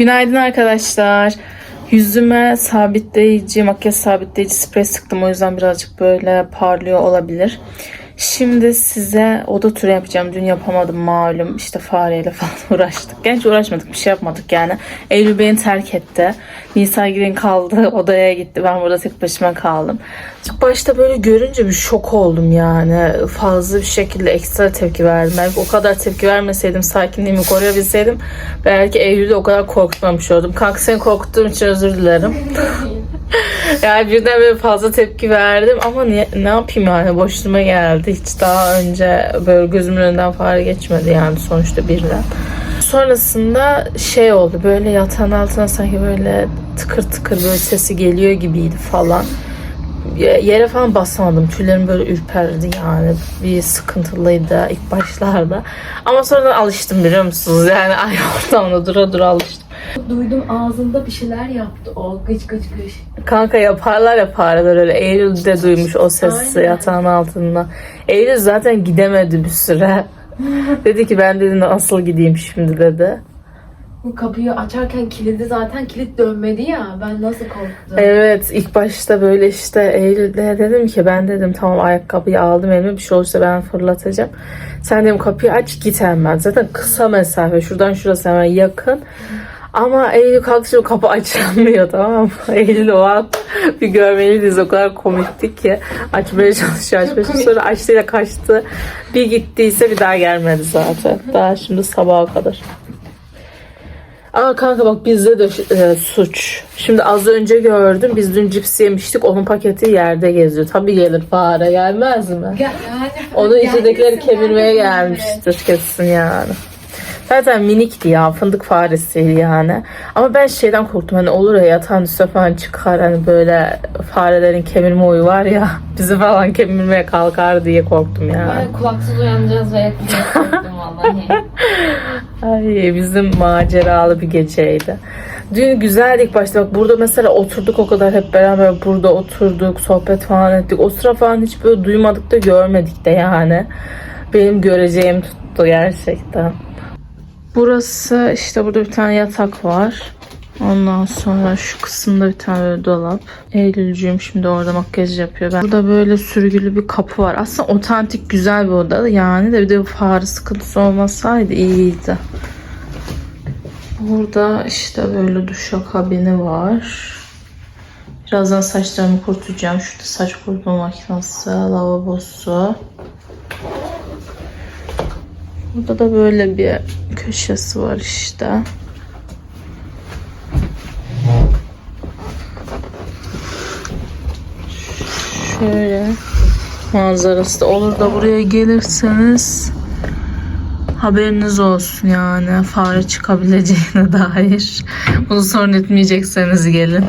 Günaydın arkadaşlar. Yüzüme sabitleyici, makyaj sabitleyici sprey sıktım. O yüzden birazcık böyle parlıyor olabilir. Şimdi size oda turu yapacağım. Dün yapamadım malum. İşte fareyle falan uğraştık. Genç uğraşmadık. Bir şey yapmadık yani. Eylül beni terk etti. Nisa Girin kaldı. Odaya gitti. Ben burada tek başıma kaldım. İlk başta böyle görünce bir şok oldum yani. Fazla bir şekilde ekstra tepki verdim. Belki o kadar tepki vermeseydim, sakinliğimi koruyabilseydim belki Eylül'ü o kadar korkutmamış oldum. Kanka seni korkuttuğum için özür dilerim. yani birden böyle fazla tepki verdim ama ne, ne yapayım yani boşluğuma geldi. Hiç daha önce böyle gözümün önünden fare geçmedi yani sonuçta birden. Sonrasında şey oldu böyle yatağın altına sanki böyle tıkır tıkır böyle sesi geliyor gibiydi falan. Ye- Yere falan basamadım. Tüylerim böyle ürperdi yani. Bir sıkıntılıydı ilk başlarda. Ama sonradan alıştım biliyor musunuz? Yani ay ortamda dura dura alıştım. Duydum ağzında bir şeyler yaptı o gıç gıç gıç. Kanka yaparlar ya fareler öyle. Eylül de duymuş o sesi Aynen. yatağın altında. Eylül zaten gidemedi bir süre. dedi ki ben dedi nasıl gideyim şimdi dedi. Bu kapıyı açarken kilidi zaten kilit dönmedi ya ben nasıl korktum. Evet ilk başta böyle işte Eylül'de dedim ki ben dedim tamam ayakkabıyı aldım elime bir şey olursa ben fırlatacağım. Sen dedim kapıyı aç git hemen. Zaten kısa mesafe şuradan şurası hemen yakın. Ama Eylül kalktı kapı açılmıyor tamam mı? Eylül o an bir görmeliydiniz o kadar komikti ki açmaya çalışıyor açmaya çalışıyor sonra açtıyla kaçtı. Bir gittiyse bir daha gelmedi zaten. Daha şimdi sabaha kadar. Ama kanka bak bizde de e, suç. Şimdi az önce gördüm. Biz dün cips yemiştik. Onun paketi yerde geziyor. Tabii gelir fare. Gelmez mi? Gel, yani, Onu içindekileri kemirmeye gelmiştir kesin yani. Zaten minikti ya. Fındık faresiydi yani. Ama ben şeyden korktum. Hani olur ya yatağın üstüne falan çıkar. Hani böyle farelerin kemirme huyu var ya. Bizi falan kemirmeye kalkar diye korktum yani. Ben kulaksız uyanacağız ve yakacağız korktum vallahi. Ay bizim maceralı bir geceydi. Dün güzeldi ilk başta. Bak burada mesela oturduk o kadar hep beraber burada oturduk, sohbet falan ettik. O sıra falan hiç böyle duymadık da görmedik de yani. Benim göreceğim tuttu gerçekten. Burası işte burada bir tane yatak var. Ondan sonra şu kısımda bir tane böyle dolap. Eylülcüğüm şimdi orada makyaj yapıyor. Ben burada böyle sürgülü bir kapı var. Aslında otantik güzel bir oda yani de bir de fare sıkıntısı olmasaydı iyiydi. Burada işte böyle duşakabini var. Birazdan saçlarımı kurutacağım. Şurada saç kurutma makinesi, lavabosu. Burada da böyle bir köşesi var işte. Şöyle manzarası da olur da buraya gelirseniz haberiniz olsun yani fare çıkabileceğine dair. Bunu sorun etmeyecekseniz gelin.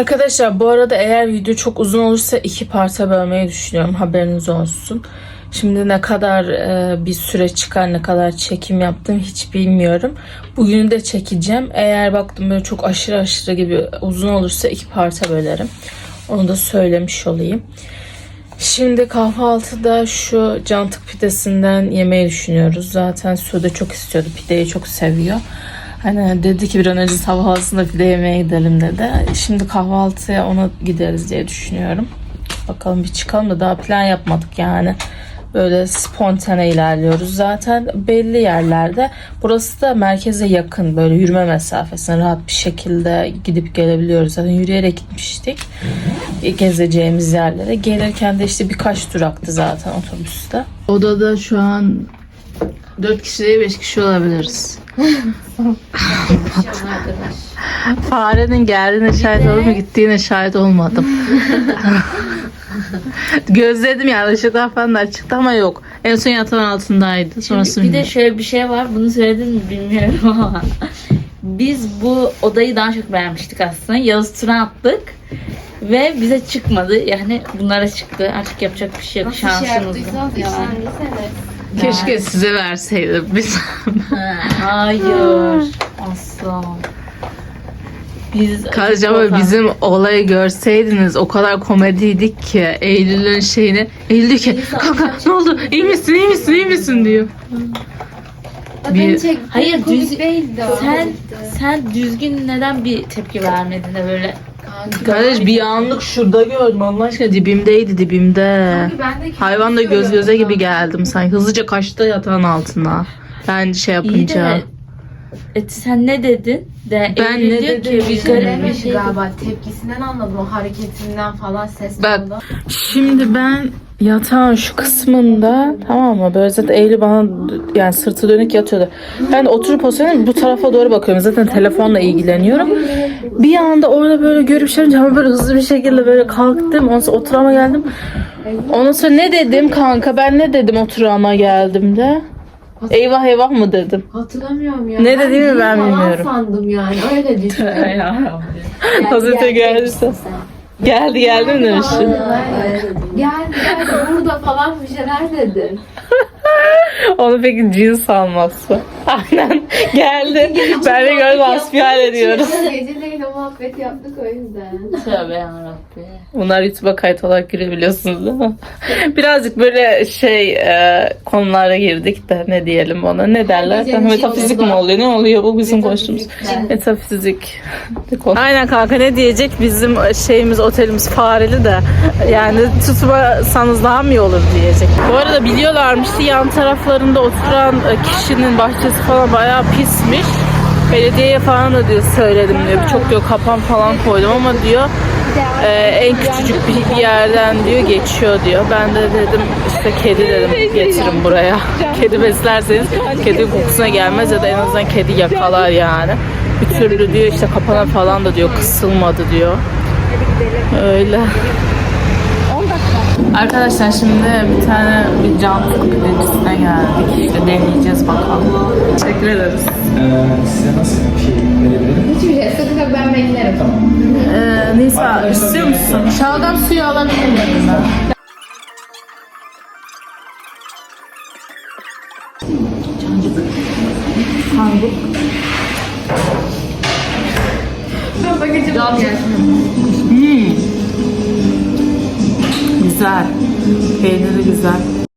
Arkadaşlar bu arada eğer video çok uzun olursa iki parça bölmeyi düşünüyorum. Haberiniz olsun. Şimdi ne kadar e, bir süre çıkar, ne kadar çekim yaptım hiç bilmiyorum. Bugünü de çekeceğim. Eğer baktım böyle çok aşırı aşırı gibi uzun olursa iki parça bölerim. Onu da söylemiş olayım. Şimdi kahvaltıda şu cantık pidesinden yemeyi düşünüyoruz. Zaten Sude çok istiyordu. Pideyi çok seviyor. Hani dedi ki bir an önce sabah havasında pide yemeye gidelim dedi. Şimdi kahvaltıya ona gideriz diye düşünüyorum. Bakalım bir çıkalım da daha plan yapmadık yani. Böyle spontane ilerliyoruz. Zaten belli yerlerde. Burası da merkeze yakın. Böyle yürüme mesafesine rahat bir şekilde gidip gelebiliyoruz. Zaten yürüyerek gitmiştik. Gezeceğimiz yerlere. Gelirken de işte birkaç duraktı zaten otobüste. Odada şu an 4 kişi değil 5 kişi olabiliriz. Farenin geldiğine şahit oldum mu gittiğine şahit olmadım. Gözledim yani ışıklar falan da açıktı ama yok. En son yatağın altındaydı. Sonrası bir de şöyle bir şey var. Bunu söyledin mi bilmiyorum ama. Biz bu odayı daha çok beğenmiştik aslında. Yağız tura attık. Ve bize çıkmadı. Yani bunlara çıktı. Artık yapacak bir şey yok. Nasıl şey Şansımız yaptıysanız işlendiyseniz. Keşke size verseydim biz. Ha, Hayır. Asla. Biz Kardeşim ama bizim olayı görseydiniz o kadar komediydik ki Eylül'ün şeyini Eylül diyor ki kanka ne oldu iyi misin iyi misin iyi misin diyor. Bir- Hayır, düz- değildi o. sen sen düzgün neden bir tepki vermedin de böyle Kardeş bir anlık şurada gördüm Allah aşkına dibimdeydi dibimde. Ben de Hayvanla göz göze gibi geldim sanki hızlıca kaçtı yatağın altına. Ben şey iyi yapınca. de e, sen ne dedin? De, Ben Eylül ne diyor dedim? ki bir Bir garip bir şey. galiba tepkisinden anladım o hareketinden falan ses Bak. tonundan. Şimdi ben yatağın şu kısmında tamam mı böyle zaten Eylül bana yani sırtı dönük yatıyordu. Ben de oturup pozisyonum bu tarafa doğru bakıyorum. Zaten telefonla ilgileniyorum. Bir anda orada böyle görüp şey ama böyle hızlı bir şekilde böyle kalktım. Ondan sonra oturama geldim. Ondan sonra ne dedim kanka ben ne dedim oturama geldiğimde? Eyvah eyvah mı dedim. Hatırlamıyorum ya. Ne dediğimi ben falan bilmiyorum. sandım yani öyle düşün. Hazreti geldi. Geldi geldi mi demiştim. Geldi geldi burada falan bir şeyler dedi. Onu peki cins alması. Aynen geldi. ben de gördüm asfiyal ediyoruz. Geceleyin o muhabbeti yaptık o yüzden. Tövbe yarabbim. Bunlar YouTube'a kayıt olarak girebiliyorsunuz değil mi? Birazcık böyle şey e, konulara girdik de ne diyelim ona ne derler? Gecenin Metafizik yolunda. mi oluyor? Ne oluyor bu bizim konuştuğumuz? Metafizik. Aynen kanka ne diyecek? Bizim şeyimiz otelimiz fareli de yani tutmasanız daha mı iyi olur diyecek. Bu arada biliyorlarmıştı yan taraflarında oturan e, kişinin bahçesi falan bayağı pismiş. Belediyeye falan da diyor söyledim diyor. Çok diyor kapan falan koydum ama diyor e, en küçücük bir, yerden diyor geçiyor diyor. Ben de dedim işte kedi dedim getirin buraya. Kedi beslerseniz kedi kokusuna gelmez ya da en azından kedi yakalar yani. Bir türlü diyor işte kapana falan da diyor kısılmadı diyor. Öyle. Arkadaşlar şimdi bir tane bir can pidecisine geldik. İşte deneyeceğiz bakalım. Teşekkür ederiz. Ee, size nasıl bir şey verebilirim? Hiçbir şey sıkıntı ben beklerim. Ee, Nisa istiyor musun? Şalgam suyu alabilir miyim ben? Hmm. Güzel. Peyniri güzel.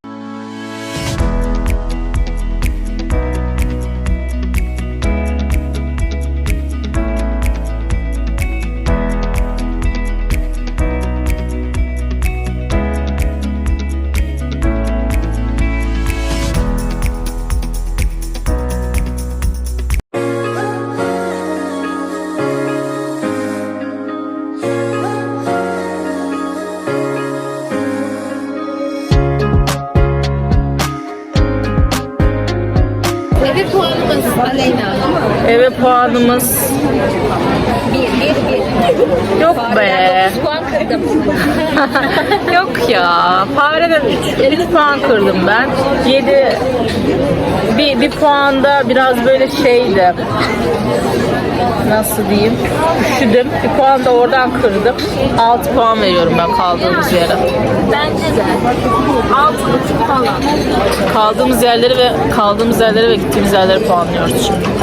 Puanımız Yok be. Puan kırdım. Yok ya. Fareden 3 3 puan kırdım ben. 7 bir, bir puan da biraz böyle şeydi. Nasıl diyeyim? Üşüdüm. Bir puan da oradan kırdım. 6 puan veriyorum ben kaldığımız yere. Bence de. Altı buçuk falan. Kaldığımız yerleri ve kaldığımız yerlere ve gittiğimiz yerlere puanlıyoruz şimdi.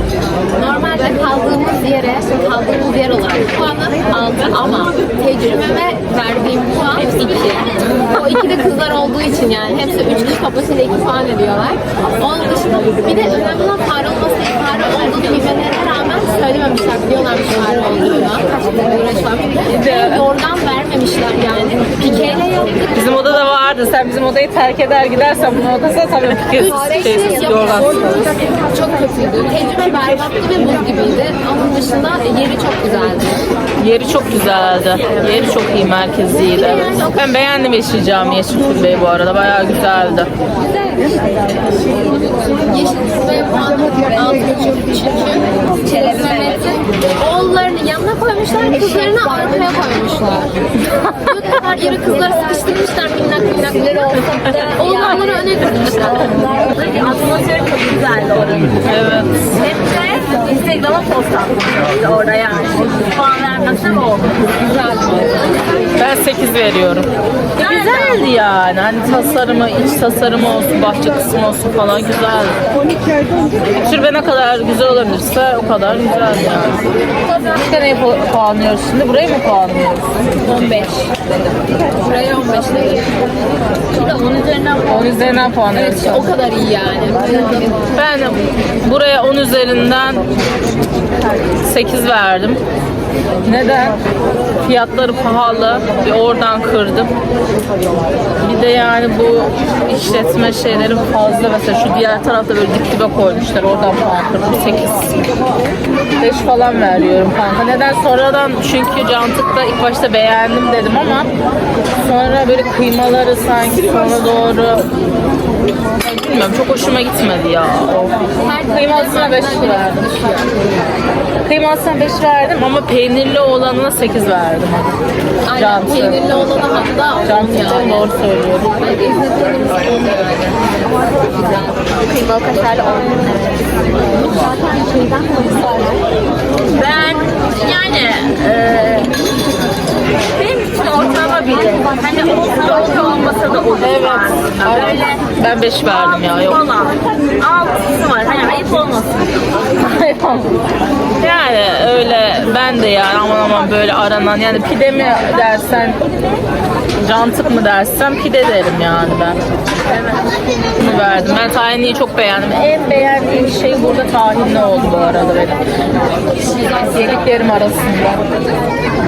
Normalde kaldığımız yere, kaldığımız yer olarak puanı 6 ama tecrübeme verdiğim puan 2. O iki de kızlar olduğu için yani. Hepsi 3 kişi toplasıyla 2 puan ediyorlar. Onun dışında bir de önemli olan fare olması fare olduğunu bilmelerine rağmen söylememişler. Biliyorlarmış fare olduğunu. Kaç gündür uğraşılan. Ve vermemişler yani. Pikeyle yaptık. Bizim odada vardı. Sen bizim odayı terk eder gidersen bunun odasına tabii ki şey, yorgan. Çok kötüydü. Tecrübe berbattı ve buz gibiydi. Onun dışında yeri çok güzeldi. Yeri çok güzeldi. Yeri çok iyi merkeziydi. Ben beğendim Yeşil Cami, Yeşil Kulübe'yi bu arada. Bayağı güzeldi. Yeşil altı çünkü Çelebi oğullarını yanına koymuşlar, kızlarını arkaya koymuşlar. Bu kadar kızları sıkıştırmışlar minnak minnak. Oğullarını öne dürmüşler. Atmosferi çok güzeldi oranın. Evet. Hem Instagram'a post attım orada yani. Puan vermezsem o. Güzel. Ben 8 veriyorum. Güzeldi yani. Hani tasarımı, iç tasarımı olsun, bahçe kısmı olsun falan güzeldi. Türbe ne kadar güzel olabilirse o kadar güzel yani. Neyi pu- puanlıyoruz şimdi? Burayı mı puanlıyoruz? 15. Buraya 15 dedi. Bir de onun üzerinden 10 üzerinden puanlıyoruz. İşte o kadar iyi yani. Ben buraya 10 üzerinden 8 verdim. Neden? Fiyatları pahalı. Bir oradan kırdım. Bir de yani bu işletme şeyleri fazla. Mesela şu diğer tarafta böyle dip dibe koymuşlar. Oradan puan kırdım. 8. 5 falan veriyorum kanka. Neden? Sonradan çünkü Cantık'ta ilk başta beğendim dedim ama sonra böyle kıymaları sanki sonra doğru bilmiyorum çok hoşuma gitmedi ya. Kıymalısına 5 verdim. Kıymalısına 5 verdim ama peynirli olanına 8 verdim. Aynen Cantı. peynirli olanı hatta 10 Cantıktan yani. doğru söylüyorum. Ay, İzmir peynirimiz 10 yani. Güzel. Kıymalı kaşarlı 10. ben yani e, benim için ortalama bir hani olsa da olmasa da olur. Evet. Böyle Ben 5 verdim ya. Yok. falan. Altısı var. Hani ayıp olmasın. Yani öyle ben de yani aman aman böyle aranan yani pide mi dersen cantık mı dersen pide derim yani ben. Bunu verdim. Ben tahinliyi çok beğendim. En beğendiğim şey burada tahinli oldu bu arada benim. Yediklerim arasında.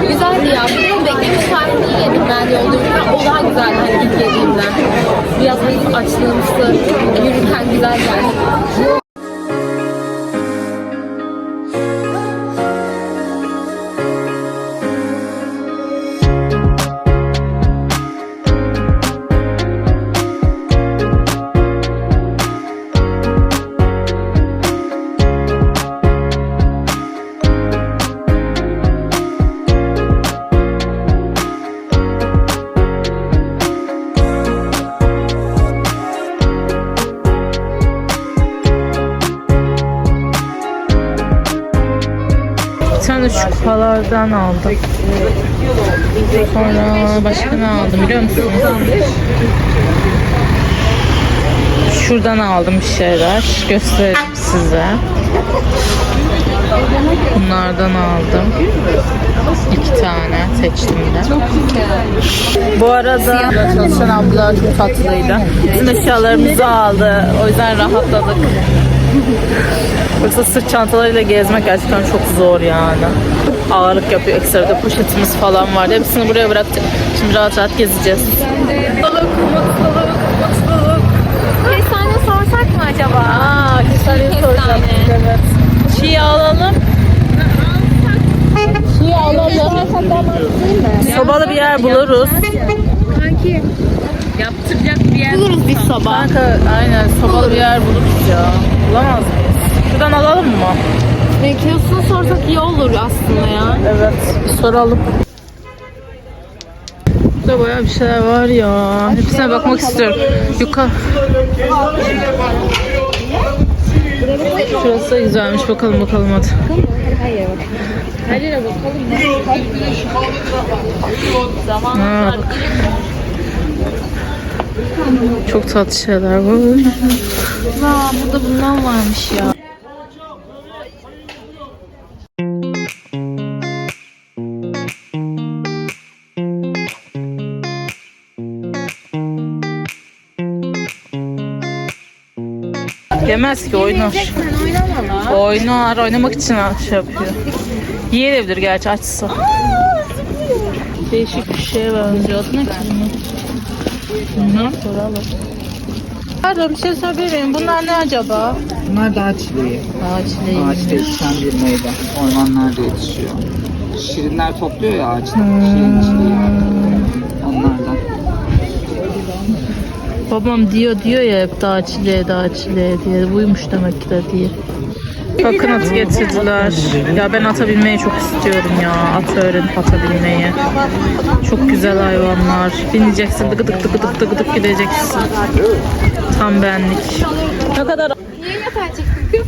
Güzeldi ya. Bunu beklemiş tarihini yedim ben yolda. O daha güzeldi hani ilk yediğimden. Biraz açlığımsı yürürken güzel geldi. Tane şu kupalardan aldım. Sonra başka ne aldım biliyor musunuz? Şuradan aldım bir şeyler. Göstereyim size. Bunlardan aldım. İki tane seçtim de. Bu arada çalışan abla çok tatlıydı. Bütün eşyalarımızı aldı. O yüzden rahatladık. Yoksa sırt çantalarıyla gezmek gerçekten çok zor yani. Ağırlık yapıyor ekstra da poşetimiz falan vardı. Hepsini buraya bıraktık. Şimdi rahat rahat gezeceğiz. Mutluluk, mutluluk, mutluluk. Kestane sorsak mı acaba? Aa, kesareyi soracağım. Evet. Çiğ alalım. Çiğ alalım. Sobalı bir yer buluruz. Yaptıracak bir yer. Buluruz bir soba. Kanka aynen sobalı bir yer buluruz ya. Bulamaz mıyız? Şuradan alalım mı? Kilosunu sorsak iyi olur aslında ya. Evet. Soralım. Burada bayağı bir şeyler var ya. Hepsine bakmak istiyorum. Yukarı. Şurası da güzelmiş. Bakalım bakalım hadi. Her yere bakalım. Ha, bak. Çok tatlı şeyler var. Aa, burada bundan varmış ya. Yemez ki oynar. Oynar. Oynamak için şey yapıyor. Yiyebilir gerçi açsa. Değişik bir şeye benziyor. Adı ne ki Bilmem. Soralım. Pardon bir şey sorabilir miyim? Bunlar ne acaba? Bunlar dağ çileği. Ağaçlıyım. Ağaçta yetişen bir meyve. Ormanlarda yetişiyor. Şirinler topluyor ya ağaçtan. Şirin çileği. Onlardan. Babam diyor diyor ya hep dağ çileği dağ çileği diye. Buymuş demek ki de diye. Bakın atı getirdiler. Ya ben ata binmeyi çok istiyorum ya. At öğrenip ata binmeyi. Çok güzel hayvanlar. Bineceksin dıgı dık dıgı dık dıgı dık gideceksin. Tam benlik. Ne kadar açacaktım kız.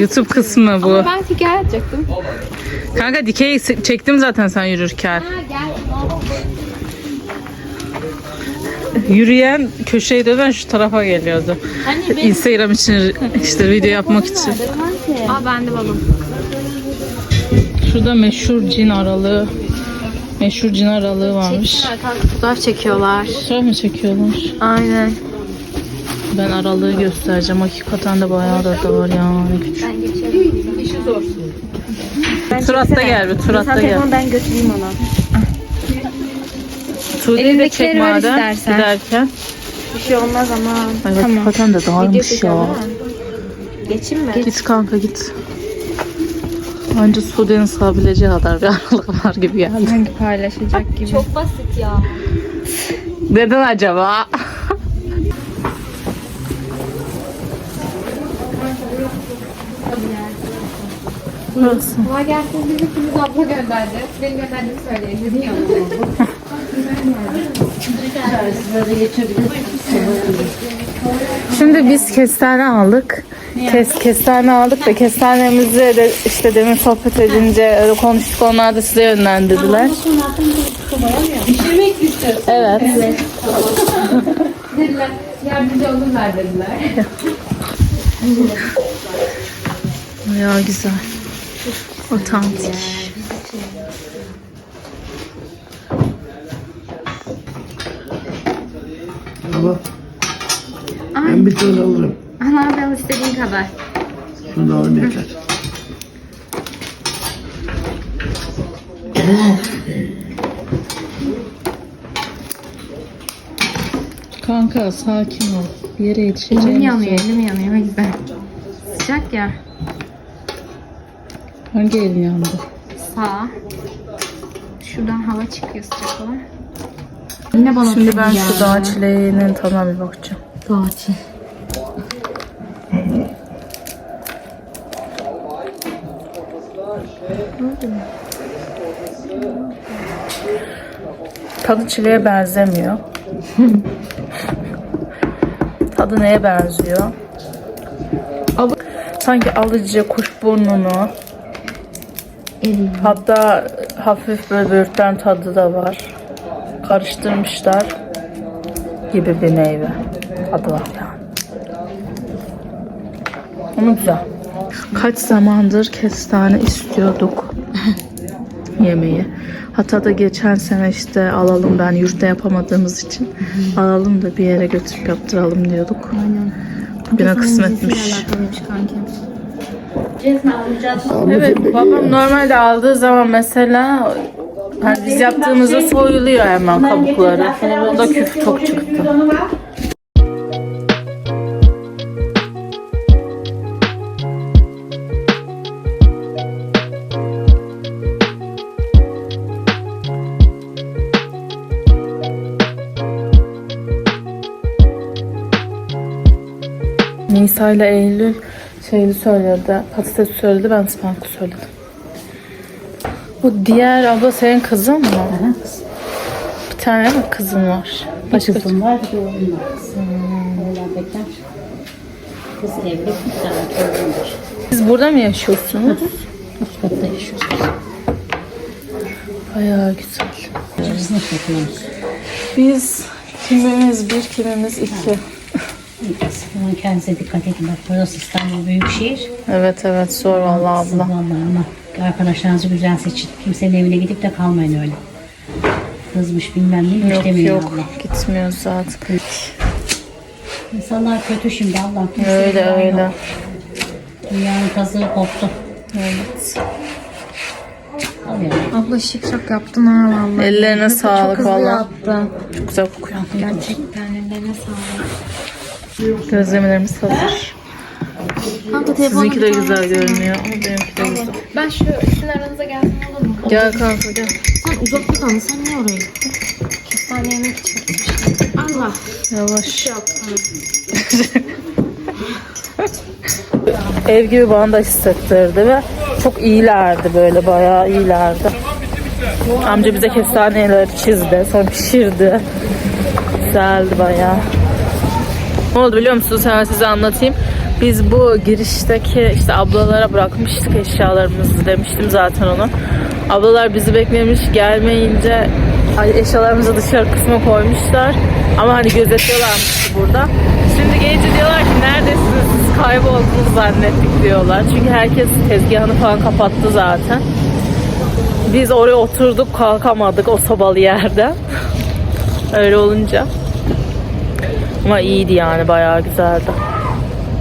YouTube kısmı bu. Ama ben hikaye açacaktım. Kanka dikey çektim zaten sen yürürken. Ha Yürüyen köşeyi dönen şu tarafa geliyordu. Hani benim Instagram için işte video yapmak için. Aa ben de balım. Şurada meşhur cin aralığı. Meşhur cin aralığı varmış. Fotoğraf çekiyorlar. Fotoğraf mı çekiyorlar? Aynen. Ben aralığı göstereceğim. Hakikaten de bayağı da da var ya. Ne küçük. Turatta gel bir turatta gel. ben götüreyim ona. Tuğde'yi de Elindekileri çek ver madem istersen. giderken. Bir şey olmaz ama. Ay hakikaten de darmış ya. Geçeyim mi? Git kanka git. Bence Sude'nin sığabileceği kadar bir aralık var gibi geldi. Sanki paylaşacak gibi. çok basit ya. Neden acaba? Burası. Kolay gelsin. Biz ikimiz abla gönderdi. Benim gönderdiğimi söyleyin. Dedi ya. Şimdi biz kestane aldık. Kes, kestane aldık da kestanemizi de işte demin sohbet edince öyle konuştuk onlar da size yönlendirdiler. Evet. Dediler. Yardımcı olurlar dediler. Bayağı güzel. Otantik. Ama ben bir tane alırım. Anlardan istediğin kadar. Şunu da alayım yeter. Kanka sakin ol. Bir yere Elim yetişeceğimiz yanıyor, yok. elim yanıyor. O yüzden. Sıcak ya. Hangi elin yandı? Sağ. Şuradan hava çıkıyor sıcak olan. Yine bana Şimdi ben şu dağ çileğinin tadına bir bakacağım. Fatih. Tadı çileğe benzemiyor. Tadı neye benziyor? Sanki alıcı kuşburnunu hatta hafif böyle böğürtlen tadı da var. Karıştırmışlar gibi bir meyve. Tadı var yani. Ama güzel. Kaç zamandır kestane istiyorduk yemeği. Hatta da geçen sene işte alalım ben yurtta yapamadığımız için alalım da bir yere götürüp yaptıralım diyorduk. Aynen. Bugüne kısmetmiş. Evet babam normalde aldığı zaman mesela hani biz yaptığımızda soyuluyor hemen kabukları. O da küf çok çıktı. Nisa ile Eylül şeyli söyledi. Patates söyledi ben ıspanaklı söyledim. Bu diğer abla senin kızın mı? Bir tane mi kızın var? Başka Kızım var, bir oğlum var. Bekar. Kız evli, bir tane çocuğum var. Siz burada mı yaşıyorsunuz? Üst katta yaşıyoruz. Bayağı güzel. Biz sınıf yapıyoruz. Biz kimimiz bir kimimiz iki. Kendinize dikkat edin. Bak burası İstanbul Büyükşehir. Evet evet zor vallahi abla. Vallahi ama arkadaşlarınızı güzel seçin. Kimsenin evine gidip de kalmayın öyle. Kızmış bilmem ne Yok demeyin yok abla. gitmiyoruz zaten. İnsanlar kötü şimdi Allah. Öyle güven yok. öyle. Dünyanın kazığı koptu. Evet. Al yani. Abla yaptın ha vallahi. Ellerine sağlık hızlı valla. yaptın. Çok güzel kokuyor. Gerçekten ellerine sağlık. Gözlemelerimiz hazır. Kanka telefonu Sizinki de güzel görünüyor. Ama benimki de güzel. Ben şu sizin aranıza gelsem olur mu? Gel kanka gel. Sen uzaklık sen niye oraya? Kestane yemek için. Allah. Yavaş. Ev gibi bana da hissettirdi ve çok iyilerdi böyle bayağı iyilerdi. Amca bize kestaneleri çizdi, sonra pişirdi. Güzeldi bayağı. Ne oldu biliyor musunuz? Hemen size anlatayım. Biz bu girişteki işte ablalara bırakmıştık eşyalarımızı demiştim zaten onu. Ablalar bizi beklemiş gelmeyince eşyalarımızı dışarı kısma koymuşlar. Ama hani gözetliyorlarmış burada. Şimdi gelince diyorlar ki neredesiniz siz kayboldunuz zannettik diyorlar. Çünkü herkes tezgahını falan kapattı zaten. Biz oraya oturduk kalkamadık o sobalı yerde. Öyle olunca. Ama iyiydi yani bayağı güzeldi.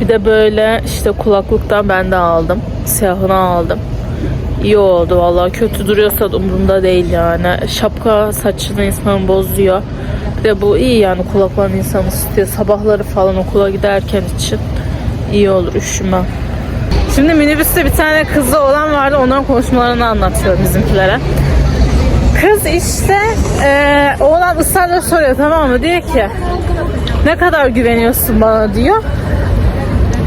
Bir de böyle işte kulaklıktan ben de aldım. Siyahını aldım. İyi oldu vallahi kötü duruyorsa da umurumda değil yani. Şapka saçını insanın bozuyor. Bir de bu iyi yani kulaklarını insan ısıtıyor. Sabahları falan okula giderken için iyi olur üşümem. Şimdi minibüste bir tane kızı olan vardı. Onların konuşmalarını anlatıyorum bizimkilere. Kız işte eee oğlan ısrarla soruyor tamam mı? Diyor ki ne kadar güveniyorsun bana diyor.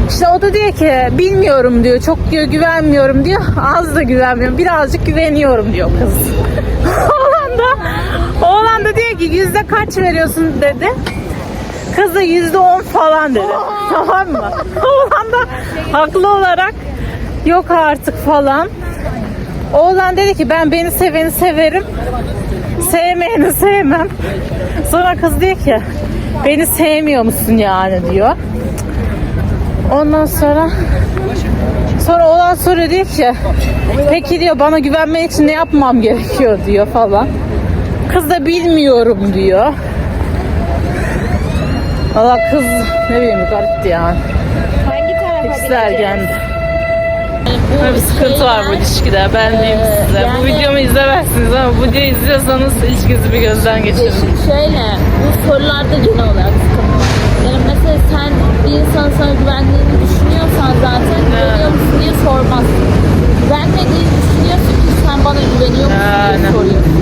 İşte o da diyor ki bilmiyorum diyor. Çok diyor güvenmiyorum diyor. Az da güvenmiyorum. Birazcık güveniyorum diyor kız. oğlan da oğlan da diyor ki yüzde kaç veriyorsun dedi. Kız da yüzde on falan dedi. tamam mı? Oğlan da haklı olarak yok artık falan. Oğlan dedi ki ben beni seveni severim. Sevmeyeni sevmem. Sonra kız diyor ki beni sevmiyor musun yani diyor. Ondan sonra sonra oğlan soruyor diyor ki peki diyor bana güvenmek için ne yapmam gerekiyor diyor falan. Kız da bilmiyorum diyor. Valla kız ne bileyim garipti yani. Hangi tarafa İkisi ergendi. Böyle bir sıkıntı var bu ilişkide. Ben diyeyim size. Bu videomu izlemezsiniz ama bu videoyu izliyorsanız ilişkinizi bir gözden geçirin. Şöyle, bu sorularda genel olarak sıkıntı var. Yani mesela sen bir insan sana güvendiğini düşünüyorsan zaten güveniyor musun diye sormazsın. Güvenmediğini düşünüyorsun ki sen bana güveniyor musun Yani. diye soruyorsun.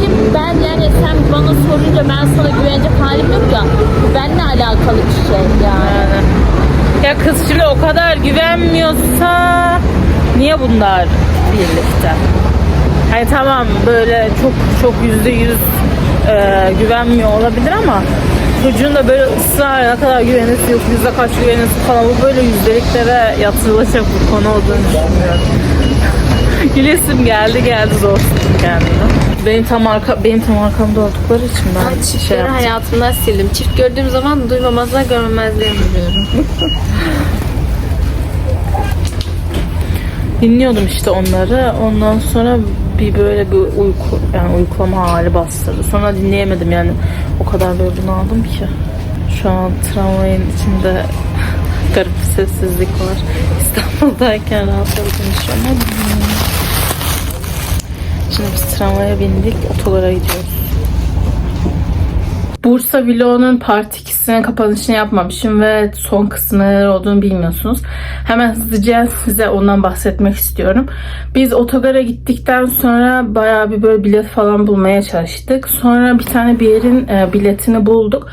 Ki ben yani sen bana sorunca ben sana güvenecek halim yok ya. Bu benimle alakalı bir şey yani. Yani. Ya kız şimdi o kadar güvenmiyorsa niye bunlar birlikte? Hani tamam böyle çok çok yüzde yüz e, güvenmiyor olabilir ama çocuğun da böyle ısrar ne kadar güvenirse yok yüzde kaç güvenirse falan bu böyle yüzdeliklere yatırılacak bir konu olduğunu düşünüyorum. Gülesim geldi geldi zor tuttum kendimi. Benim tam arka benim tam arkamda oldukları için ben şey Çiftleri yaptım. hayatımdan sildim. Çift gördüğüm zaman duymamazlığa görmemezliğe vuruyorum. Dinliyordum işte onları. Ondan sonra bir böyle bir uyku yani uykulama hali bastırdı. Sonra dinleyemedim yani. O kadar böyle bunaldım ki. Şu an tramvayın içinde garip bir sessizlik var. İstanbul'dayken rahatladım konuşuyorum ama Şimdi biz tramvaya bindik. Otogara gidiyoruz. Bursa Vlog'un part 2'sinin kapanışını yapmamışım ve son kısmı neler olduğunu bilmiyorsunuz. Hemen hızlıca size ondan bahsetmek istiyorum. Biz otogara gittikten sonra bayağı bir böyle bilet falan bulmaya çalıştık. Sonra bir tane bir yerin e, biletini bulduk.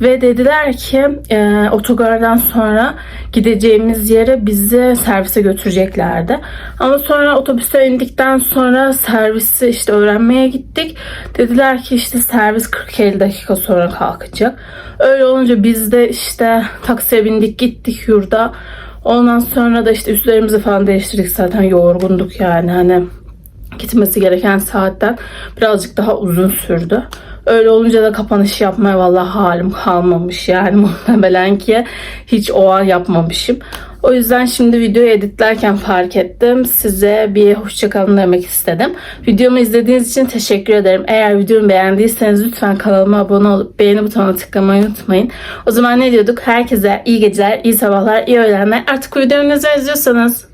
Ve dediler ki e, otogardan sonra gideceğimiz yere bizi servise götüreceklerdi. Ama sonra otobüse indikten sonra servisi işte öğrenmeye gittik. Dediler ki işte servis 40-50 dakika sonra kalkacak. Öyle olunca biz de işte taksiye bindik gittik yurda. Ondan sonra da işte üstlerimizi falan değiştirdik zaten yorgunduk yani hani gitmesi gereken saatten birazcık daha uzun sürdü. Öyle olunca da kapanış yapmaya vallahi halim kalmamış yani muhtemelen ki hiç o an yapmamışım. O yüzden şimdi videoyu editlerken fark ettim. Size bir hoşçakalın demek istedim. Videomu izlediğiniz için teşekkür ederim. Eğer videomu beğendiyseniz lütfen kanalıma abone olup beğeni butonuna tıklamayı unutmayın. O zaman ne diyorduk? Herkese iyi geceler, iyi sabahlar, iyi öğlenler. Artık videomu ne izliyorsanız